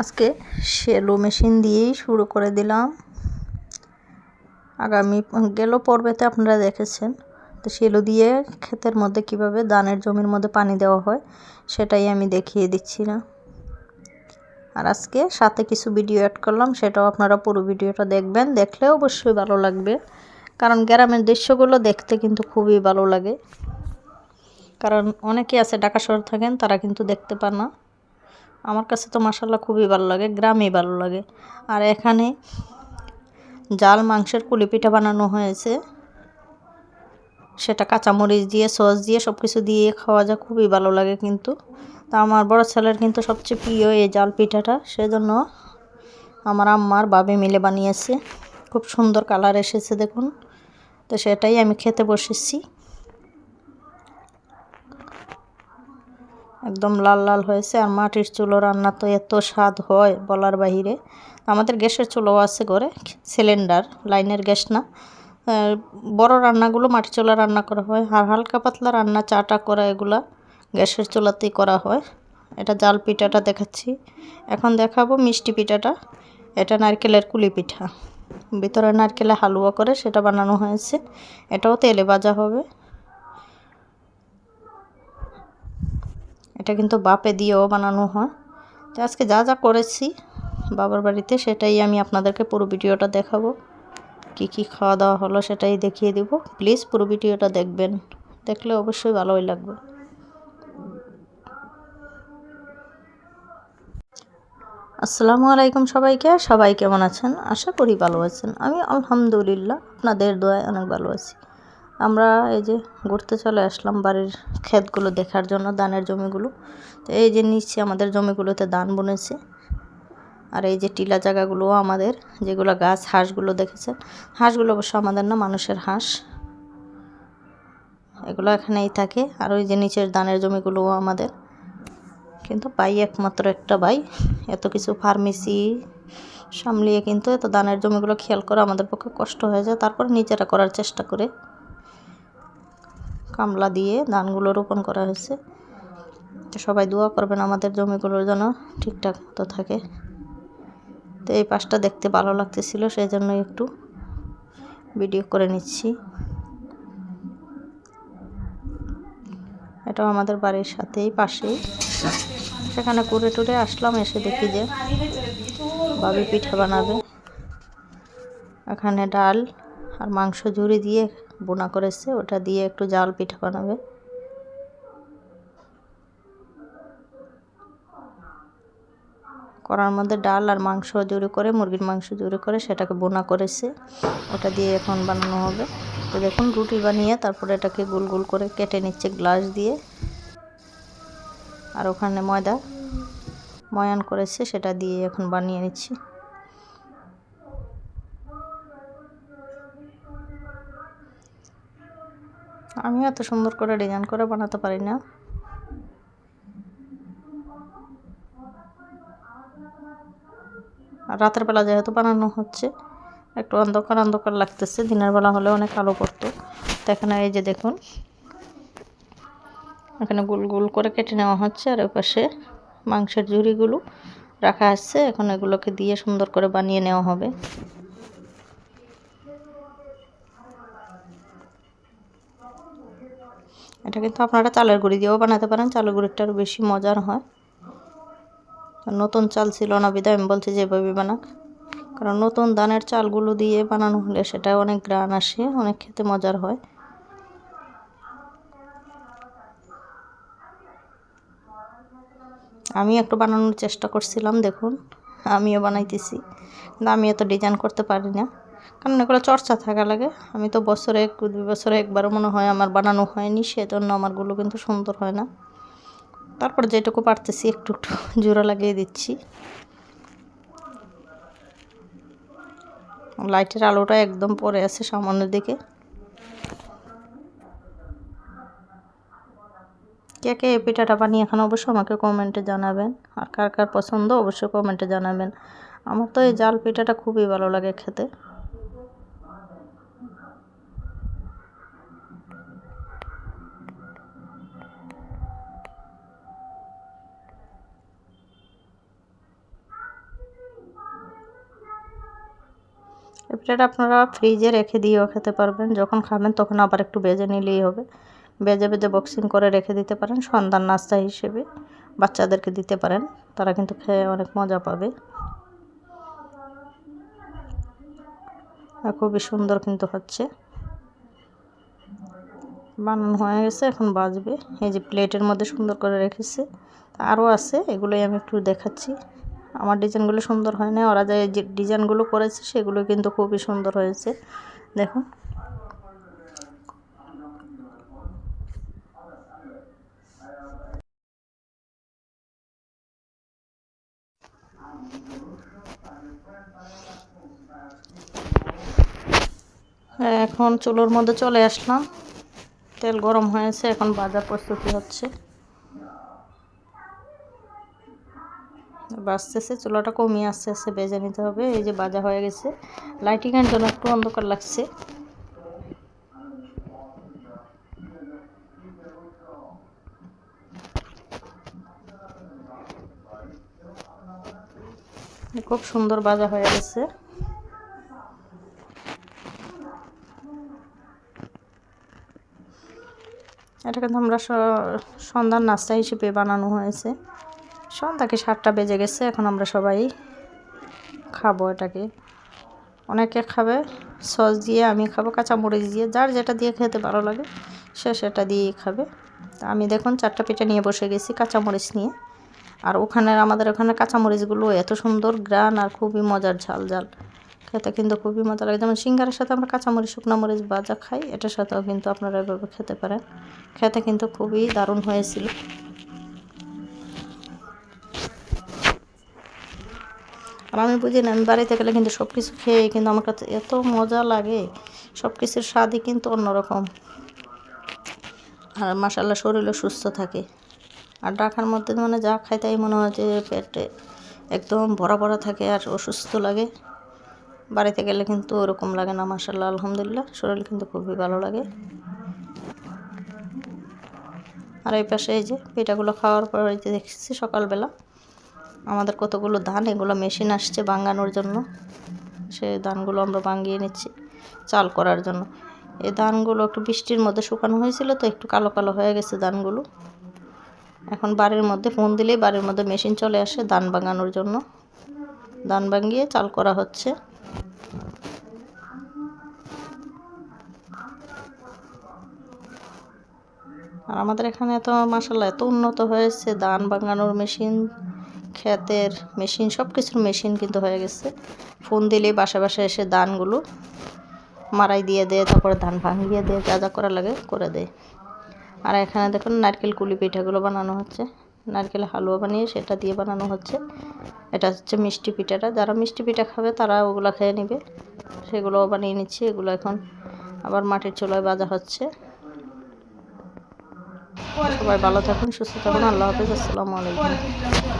আজকে shallow machine দিয়েই শুরু করে দিলাম। আগামী, গেল পর্বেতে আপনারা দেখেছেন তো সেলো দিয়ে ক্ষেতের মধ্যে কীভাবে ধানের জমির মধ্যে পানি দেওয়া হয় সেটাই আমি দেখিয়ে দিচ্ছি না। আর আজকে সাথে কিছু ভিডিও অ্যাড করলাম, সেটাও আপনারা পুরো ভিডিওটা দেখবেন, দেখলে অবশ্যই ভালো লাগবে। কারণ গ্রামের দৃশ্যগুলো দেখতে কিন্তু খুবই ভালো লাগে। কারণ অনেকে আছে ঢাকা শহর থাকেন, তারা কিন্তু দেখতে পান না। আমার কাছে তো মাসাল্লাহ খুবই ভালো লাগে, গ্রামেই ভালো লাগে। আর এখানে জাল, মাংসের কুলি পিঠা বানানো হয়েছে। সেটা কাঁচামরিচ দিয়ে, সস দিয়ে সব কিছু দিয়ে খাওয়া যায়, খুবই ভালো লাগে কিন্তু। তা আমার বড় ছেলের কিন্তু সবচেয়ে প্রিয় এই জাল পিঠাটা, সেজন্য আমার আম্মার বাবে মিলে বানিয়েছে। খুব সুন্দর কালার এসেছে দেখুন। তো সেটাই আমি খেতে বসেছি। একদম লাল লাল হয়েছে আর মাটির চুলো রান্না তো এত স্বাদ হয় বলার বাহিরে। আমাদের গ্যাসের চুলোও আছে ঘরে, সিলিন্ডার, লাইনের গ্যাস না। বড় রান্নাগুলো মাটির চুলা রান্না করা হয়, আর হালকা পাতলা রান্না চাটা করা এগুলা গ্যাসের চুলাতেই করা হয়। এটা জাল পিঠাটা দেখাচ্ছি। এখন দেখাবো মিষ্টি পিঠাটা। এটা নারকেলের কুলি পিঠা। ভিতরে নারকেলে হালুয়া করে সেটা বানানো হয়েছে। এটাও তেলে ভাজা হবে। এটা কিন্তু বাপে দিয়েও বানানো হয়। তো আজকে যা যা করেছি বাবার বাড়িতে সেটাই আমি আপনাদেরকে পুরো ভিডিওটা দেখাবো। কি কি খাওয়া দাওয়া হলো সেটাই দেখিয়ে দিব। প্লিজ পুরো ভিডিওটা দেখবেন। দেখলে অবশ্যই ভালোই লাগবে। আসসালামু আলাইকুম সবাইকে। সবাই কেমন আছেন? আশা করি ভালো আছেন। আমি আলহামদুলিল্লাহ আপনাদের দোয়ায় অনেক ভালো আছি। আমরা এই যে ঘুরতে চলে আসলাম বাড়ির ক্ষেতগুলো দেখার জন্য, ধানের জমিগুলো। তো এই যে নিচে আমাদের জমিগুলোতে ধান বুনেছে। আর এই যে টিলা জায়গাগুলোও আমাদের, যেগুলো গাছ, হাঁসগুলো দেখেছেন? হাঁসগুলো অবশ্য আমাদের না, মানুষের হাঁস। এগুলো এখানেই থাকে। আর ওই যে নিচের ধানের জমিগুলোও আমাদের। কিন্তু পাই একমাত্র একটা ভাই। এত কিছু ফার্মেসি সামলিয়ে কিন্তু এত ধানের জমিগুলো খেয়াল করা আমাদের পক্ষে কষ্ট হয়ে যায়। তারপর নিজেরা করার চেষ্টা করে। কামলা দিয়ে ধানগুলো রোপণ করা হয়েছে। তো সবাই দোয়া করবেন আমাদের জমিগুলোর যেন ঠিকঠাক মতো থাকে। তো এই পাশটা দেখতে ভালো লাগতেছিল সেই জন্য একটু ভিডিও করে নিচ্ছি। এটাও আমাদের বাড়ির সাথেই পাশেই সেখানে করে টুরে আসলাম, এসে দেখি যে ভাবি পিঠা বানাবে। এখানে ডাল আর মাংস ঝুড়ি দিয়ে বোনা করেছে, ওটা দিয়ে একটু জাল পিঠা বানাবে। করার মধ্যে ডাল আর মাংস জুড়ে করে, মুরগির মাংস জুড়ে করে, সেটাকে বোনা করেছে। ওটা দিয়ে এখন বানানো হবে। তো দেখুন, রুটি বানিয়ে তারপরে এটাকে গোল গোল করে কেটে নিচ্ছে গ্লাস দিয়ে। আর ওখানে ময়দা ময়ান করেছে, সেটা দিয়ে এখন বানিয়ে নিচ্ছি। আমি এত সুন্দর করে ডিজাইন করে বানাতে পারি না। রাতের বেলা যেহেতু বানানো হচ্ছে, একটু অন্ধকার অন্ধকার লাগতেছে, দিনের বেলা হলে অনেক আলো পড়তো। তো এখানে এই যে দেখুন, এখানে গোল গোল করে কেটে নেওয়া হচ্ছে, আর পাশে মাংসের ঝুড়িগুলো রাখা আছে। এখন এগুলোকে দিয়ে সুন্দর করে বানিয়ে নেওয়া হবে। এটা কিন্তু আপনারা চালের গুঁড়ি দিয়েও বানাতে পারেন। চালের গুঁড়িটা আরও বেশি মজার হয়। নতুন চাল ছিল না বিদায়, আমি বলছি যেভাবে বানাক। কারণ নতুন ধানের চালগুলো দিয়ে বানানো হলে সেটা অনেক গ্রান আসে, অনেক খেতে মজার হয়। আমি একটু বানানোর চেষ্টা করছিলাম, দেখুন। আমিও বানাইতেছি, কিন্তু আমি এত ডিজাইন করতে পারি না। কারণ এগুলো চর্চা থাকা লাগে। আমি তো বছরে এক, দুই বছরে একবারও মনে হয় আমার বানানো হয়নি, সেজন্য আমারগুলো কিন্তু সুন্দর হয় না। তারপর যেটুকু পারতেছি একটু একটু জোড়া লাগিয়ে দিচ্ছি। লাইটের আলোটা একদম পরে আছে সামনের দিকে। কে কে এই পিঠাটা বানিয়ে এখন অবশ্যই আমাকে কমেন্টে জানাবেন। আর কার কার পছন্দ অবশ্যই কমেন্টে জানাবেন। আমার তো এই জাল পিঠাটা খুবই ভালো লাগে খেতে। এই আপনারা ফ্রিজে রেখে দিয়েও খেতে পারবেন। যখন খাবেন তখন আবার একটু বেজে নিলেই হবে। বেজে বেজে বক্সিং করে রেখে দিতে পারেন, সন্ধ্যার নাস্তা হিসেবে। বাচ্চাদেরকে দিতে পারেন, তারা কিন্তু খেয়ে অনেক মজা পাবে। আর খুবই সুন্দর কিন্তু হচ্ছে। বানানো হয়ে গেছে, এখন বাজবে। এই যে প্লেটের মধ্যে সুন্দর করে রেখেছে। আরও আছে, এগুলোই আমি একটু দেখাচ্ছি। আমার ডিজাইনগুলো সুন্দর হয় না ওরা যে ডিজাইনগুলো করেছে, সেগুলো কিন্তু খুবই সুন্দর হয়েছে। দেখুন এখন চুলোর মধ্যে চলে আসলাম। তেল গরম হয়েছে, এখন বাজার প্রস্তুতি হচ্ছে। বাঁচতেছে চুলাটা কমিয়ে আস্তে আস্তে বেজে নিতে হবে। এই যে বাজা হয়ে গেছে। লাইটিংয়ের জন্য একটু অন্ধকার লাগছে। খুব সুন্দর বাজা হয়ে গেছে। এটা কিন্তু আমরা সন্ধ্যার নাস্তা হিসেবে বানানো হয়েছে। সন্ধ্যাকে সাতটা বেজে গেছে, এখন আমরা সবাই খাব এটাকে। অনেকে খাবে, সস দিয়ে আমি খাব, কাঁচামরিচ দিয়ে, যার যেটা দিয়ে খেতে ভালো লাগে, সে সেটা দিয়েই খাবে। আমি দেখুন চারটা পিঠে নিয়ে বসে গেছি কাঁচামরিচ নিয়ে। আর ওখানে, আমাদের ওখানে কাঁচামরিচগুলো এত সুন্দর গ্রান আর খুবই মজার ঝাল ঝাল খেতে কিন্তু খুবই মজা লাগে। যেমন সিঙ্গারের সাথে আমরা কাঁচামরিচ, শুকনো মরিচ বাজা খাই, এটার সাথেও কিন্তু আপনারা এভাবে খেতে পারেন। খেতে কিন্তু খুবই দারুণ হয়েছিল। আর আমি বুঝি না, আমি বাড়িতে গেলে কিন্তু সব কিছু খেয়ে কিন্তু আমার কাছে এত মজা লাগে। সব কিছুর স্বাদই কিন্তু অন্যরকম। আর মাসাল্লাহ শরীরও সুস্থ থাকে। আর ডাকার মধ্যে মানে যা খাই তাই মনে হয় যে পেটে একদম ভরা ভরা থাকে আর অসুস্থ লাগে। বাড়িতে গেলে কিন্তু ওরকম লাগে না মাসাল্লাহ আলহামদুলিল্লাহ, শরীর কিন্তু খুবই ভালো লাগে। আর এই পাশে এই যে পিঠাগুলো খাওয়ার পর এই যে দেখছি সকালবেলা আমাদের কতগুলো ধান, এগুলো মেশিন আসছে বাঙানোর জন্য। সে ধানগুলো আমরা বাঙিয়ে নিচ্ছি চাল করার জন্য। এই ধানগুলো একটু বৃষ্টির মধ্যে শুকানো হয়েছিল তো একটু কালো কালো হয়ে গেছে ধানগুলো। এখন বাড়ির মধ্যে ফোন দিলেই বাড়ির মধ্যে মেশিন চলে আসে ধান বাঙানোর জন্য। ধান ভাঙিয়ে চাল করা হচ্ছে। আর আমাদের এখানে তো মাসাল্লাহ এত উন্নত হয়েছে ধান বাঙানোর মেশিন। ক্ষেতের মেশিন সব কিছুর মেশিন কিন্তু হয়ে গেছে। ফোন দিলে বাসা বাসায় এসে ধানগুলো মারাই দিয়ে দেয়, তারপরে ধান ভাঙিয়ে দিয়ে, যা যা করা লাগে করে দেয়। আর এখানে দেখুন নারকেল কুলি পিঠাগুলো বানানো হচ্ছে। নারকেল হালুয়া বানিয়ে সেটা দিয়ে বানানো হচ্ছে। এটা হচ্ছে মিষ্টি পিঠাটা। যারা মিষ্টি পিঠা খাবে তারা ওগুলো খেয়ে নেবে। সেগুলোও বানিয়ে নিচ্ছি। এগুলো এখন আবার মাটির চুলায় বাজা হচ্ছে। সবাই ভালো থাকুন, সুস্থ থাকুন। আল্লাহ হাফিজ। আসসালামু আলাইকুম।